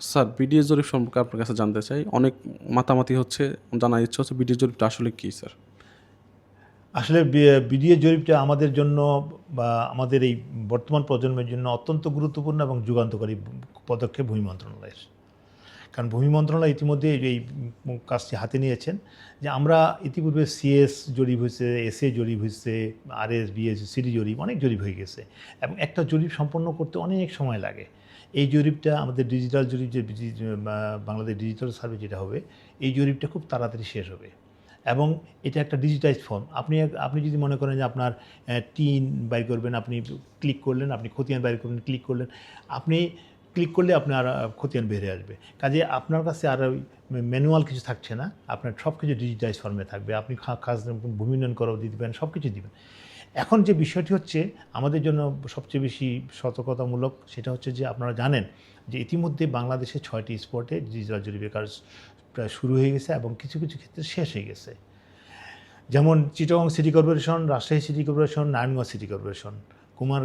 Sir, BDA জরিপ সম্পর্কে আপনার কাছে জানতে চাই। অনেক মাতামাতি হচ্ছে জানা ইচ্ছে হচ্ছে বিডিএ জরিপটা আসলে কী, স্যার? আসলে বিডিএস জরিপটা আমাদের জন্য বা আমাদের এই বর্তমান প্রজন্মের জন্য অত্যন্ত গুরুত্বপূর্ণ এবং যুগান্তকারী পদক্ষেপ ভূমি মন্ত্রণালয়ের। কারণ ভূমি মন্ত্রণালয় ইতিমধ্যে এই কাজটি হাতে নিয়েছেন যে আমরা ইতিপূর্বে সিএস জরিপ হয়েছে, এসএ জরিপ হয়েছে আর এস বিএস, সিডি জরিপ অনেক জরিপ হয়ে গেছে এবং একটা জরিপ সম্পন্ন করতে অনেক সময় লাগে। এই জরিপটা আমাদের ডিজিটাল জরিপ যে বাংলাদেশ ডিজিটাল সার্ভে যেটা হবে, এই জরিপটা খুব তাড়াতাড়ি শেষ হবে এবং এটা একটা ডিজিটাইজ ফর্ম। আপনি আপনি যদি মনে করেন যে আপনার টিন বাইর করবেন, আপনি ক্লিক করলেন, আপনি খতিয়ান বাইর করবেন ক্লিক করলেন, আপনি ক্লিক করলে আপনার খতিয়ান বেরিয়ে আসবে। কাজে আপনার কাছে আর ওই ম্যানুয়াল কিছু থাকছে না। আপনার সব কিছু ডিজিটাইজ ফর্মে থাকবে। আপনি খাস ভূমি উন্নয়ন করাও দিবেন সব কিছু দিবেন। এখন যে বিষয়টি হচ্ছে, আমাদের জন্য সবচেয়ে বেশি সতর্কতামূলক সেটা হচ্ছে যে আপনারা জানেন যে ইতিমধ্যে বাংলাদেশে ছয়টি স্পটে ডিজিটাল জরিপের কাজ প্রায় শুরু হয়ে গেছে এবং কিছু কিছু ক্ষেত্রে শেষ হয়ে গেছে। যেমন Chittagong city corporation Rajshahi city corporation Narayanganj city corporation Kumar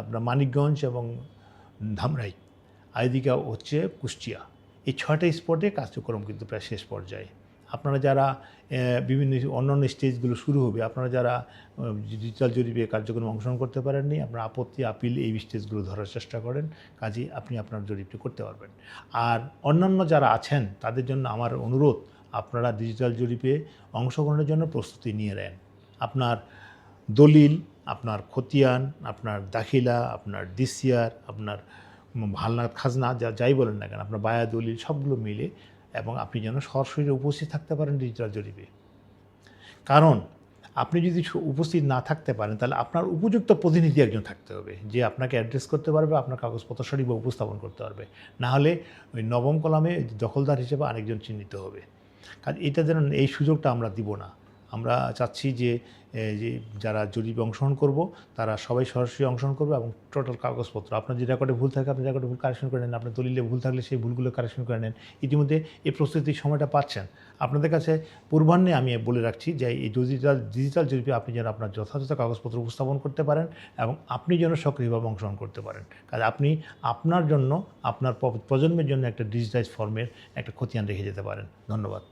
আপনার মানিকগঞ্জ এবং ধামরাই আইদিকা হচ্ছে কুষ্টিয়া। এই ছয়টা স্পটে কার্যক্রম কিন্তু প্রায় শেষ পর্যায়ে। আপনারা যারা বিভিন্ন অন্যান্য স্টেজগুলো শুরু হবে, আপনারা যারা ডিজিটাল জরিপে কার্যক্রমে অংশগ্রহণ করতে পারেননি, আপনারা আপত্তি, আপিল এই স্টেজগুলো ধরার চেষ্টা করেন, কাজে আপনি আপনার জরিপটি করতে পারবেন। আর অন্যান্য যারা আছেন, তাদের জন্য আমার অনুরোধ, আপনারা ডিজিটাল জরিপে অংশগ্রহণের জন্য প্রস্তুতি নিয়ে নেন। আপনার দলিল, আপনার খতিয়ান, আপনার দাখিলা, আপনার ডিসিআর আপনার ভালনাথ খাজনা যা যাই বলেন না কেন, আপনার বায়া, দলিল সবগুলো মিলে এবং আপনি যেন সরাসরি উপস্থিত থাকতে পারেন ডিজিটাল জরিপে। কারণ আপনি যদি উপস্থিত না থাকতে পারেন, তাহলে আপনার উপযুক্ত প্রতিনিধি একজন থাকতে হবে, যে আপনাকে অ্যাড্রেস করতে পারবে, আপনার কাগজপত্র সঠিকভাবে উপস্থাপন করতে পারবে। না হলে ওই নবম কলামে দখলদার হিসেবে আরেকজন চিহ্নিত হবে। কারণ এটা যেন এই সুযোগটা আমরা দিব না। আমরা চাচ্ছি যে যে যারা জরিপে অংশগ্রহণ করব, তারা সবাই সরাসরি অংশগ্রহণ করবে এবং টোটাল কাগজপত্র। আপনার যে রেকর্ডে ভুল থাকে, আপনি রেকর্ডে ভুল কারেকশন করে নেন। আপনার দলিলে ভুল থাকলে সেই ভুলগুলো কারেকশন করে নেন। ইতিমধ্যে এই প্রস্তুতির সময়টা পাচ্ছেন। আপনাদের কাছে পূর্বাহ্নে আমি বলে রাখছি যে, এই ডিজিটাল ডিজিটাল জরিপে আপনি যেন আপনার যথাযথ কাগজপত্র উপস্থাপন করতে পারেন এবং আপনি যেন সক্রিয়ভাবে অংশগ্রহণ করতে পারেন। কাজে আপনি আপনার জন্য, আপনার প্রজন্মের জন্য একটা ডিজিটাইজ ফর্মের একটা খতিয়ান রেখে যেতে পারেন। ধন্যবাদ।